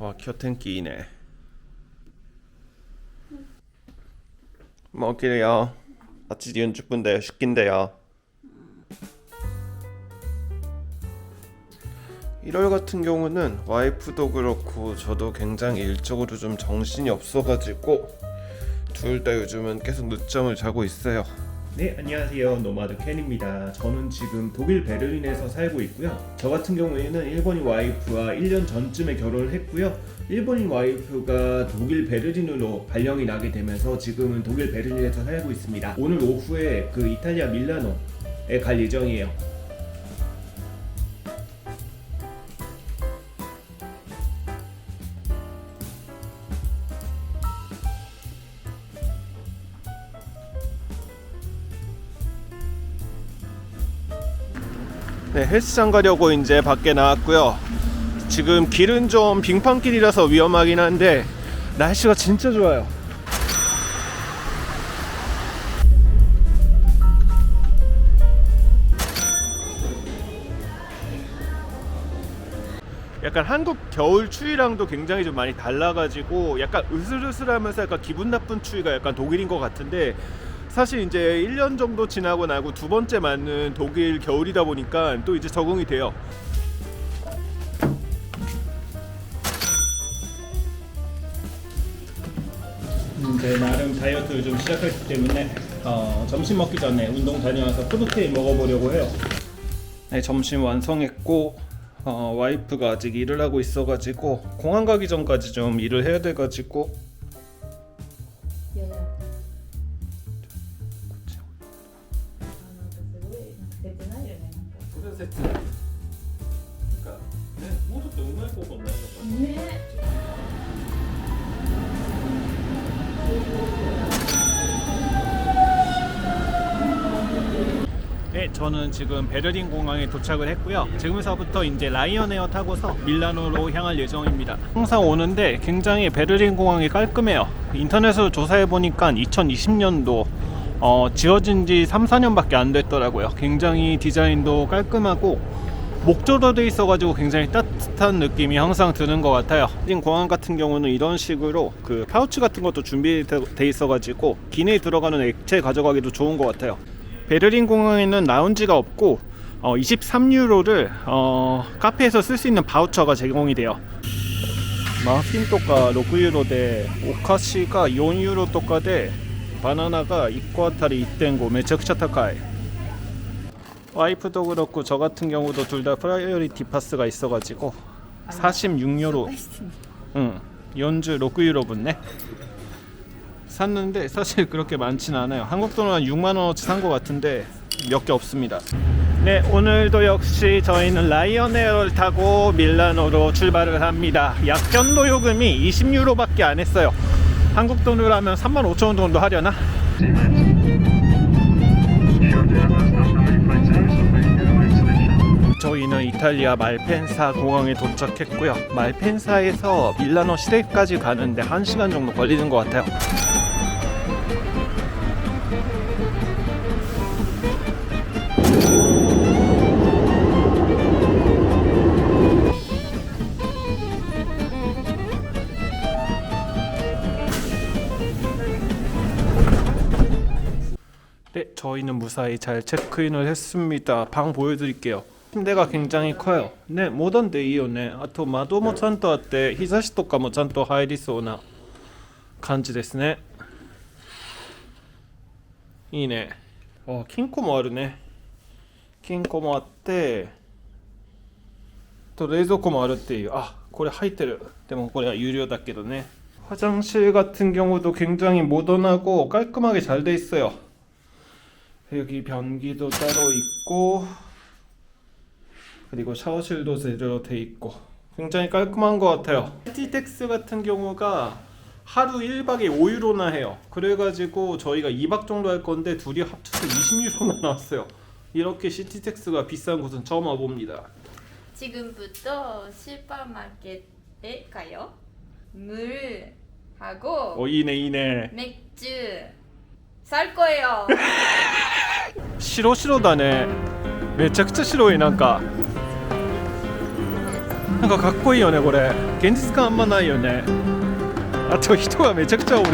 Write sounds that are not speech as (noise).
와, 켜텐끼이네. 먹기래요. 아치 40분대 식긴데요. 1월 같은 경우는 와이프도 그렇고 저도 굉장히 일적으로 좀 정신이 없어가지고 둘 다 요즘은 계속 늦잠을 자고 있어요. 네, 안녕하세요. 노마드 켄입니다. 저는 지금 독일 베를린에서 살고 있고요. 저 같은 경우에는 일본인 와이프와 1년 전쯤에 결혼을 했고요. 일본인 와이프가 독일 베를린으로 발령이 나게 되면서 지금은 독일 베를린에서 살고 있습니다. 오늘 오후에 그 이탈리아 밀라노에 갈 예정이에요. 네, 헬스장 가려고 이제 밖에 나왔고요. 지금 길은 좀 빙판길이라서 위험하긴 한데 날씨가 진짜 좋아요. 약간 한국 겨울 추위랑도 굉장히 좀 많이 달라가지고 약간 으슬으슬하면서 약간 기분 나쁜 추위가 약간 독일인 것 같은데 사실 이제 1년 정도 지나고 나고 두 번째 맞는 독일 겨울이다 보니까 또 이제 적응이 돼요. 이제 나름 다이어트를 좀 시작했기 때문에 어, 점심 먹기 전에 운동 다녀와서 프로테인 먹어보려고 해요. 네, 점심 완성했고 어, 와이프가 아직 일을 하고 있어가지고 공항 가기 전까지 좀 일을 해야 돼가지고 세트나 이런 애 난가? 뭐. 그런 세트. 그러니까 네, 모습도 옛날 거 건나요? 네. 네, 저는 지금 베를린 공항에 도착을 했고요. 지금서부터 이제 라이언에어 타고서 밀라노로 향할 예정입니다. 항상 오는데 굉장히 베를린 공항이 깔끔해요. 인터넷으로 조사해 보니까 2020년도 어, 지어진 지 3, 4년밖에 안 됐더라고요. 굉장히 디자인도 깔끔하고 목조로 돼 있어가지고 굉장히 따뜻한 느낌이 항상 드는 것 같아요. 진 공항 같은 경우는 이런 식으로 그 파우치 같은 것도 준비돼 있어가지고 기내에 들어가는 액체 가져가기도 좋은 것 같아요. 베를린 공항에는 라운지가 없고 어, 23유로를 어, 카페에서 쓸 수 있는 바우처가 제공이 돼요. 마틴 토가 6유로 대 오카시가 4유로 똑가 대 바나나가 1個あたり1.5 めちゃくちゃ高い 와이프도 그렇고 저 같은 경우도 둘 다 프라이어리티 파스가 있어가지고 46유로 응 연주 6유로 붙네 샀는데 사실 그렇게 많진 않아요. 한국 돈으로 한 6만 원어치 산 것 같은데 몇 개 없습니다. 네, 오늘도 역시 저희는 라이언에어를 타고 밀라노로 출발을 합니다. 약견도 요금이 20유로밖에 안 했어요. 한국 돈으로 하면 3만 5천 원 정도 하려나? 저희는 이탈리아 말펜사 공항에 도착했고요. 말펜사에서 밀라노 시내까지 가는데 1시간 정도 걸리는 것 같아요. 네, 저희는 무사히 잘 체크인을 했습니다. 방 보여드릴게요. 침대가 굉장히 커요. 네, 모던데 이요네. あと窓もちゃんとあって日差しとかもちゃんと入りそうな感じですね。いいね。あ、金庫もあるね。金庫もあって、と冷蔵庫もあるっていう。あ、これ入ってる。でもこれは有料だけどね. 화장실 같은 경우도 굉장히 모던하고 깔끔하게 잘 돼 있어요. 여기 변기도 따로 있고 그리고 샤워실도 제대로 돼 있고 굉장히 깔끔한 것 같아요. 시티텍스 같은 경우가 하루 1박에 5유로나 해요. 그래가지고 저희가 2박 정도 할 건데 둘이 합쳐서 20유로나 (laughs) 나왔어요. 이렇게 시티텍스가 비싼 곳은 처음 와봅니다. 지금부터 슈퍼마켓에 가요. 물 하고 어 이네 이네 맥주 よ白白だねめちゃくちゃ白いなんかなんかかっこいいよねこれ現実感あんまないよねあと人がめちゃくちゃおる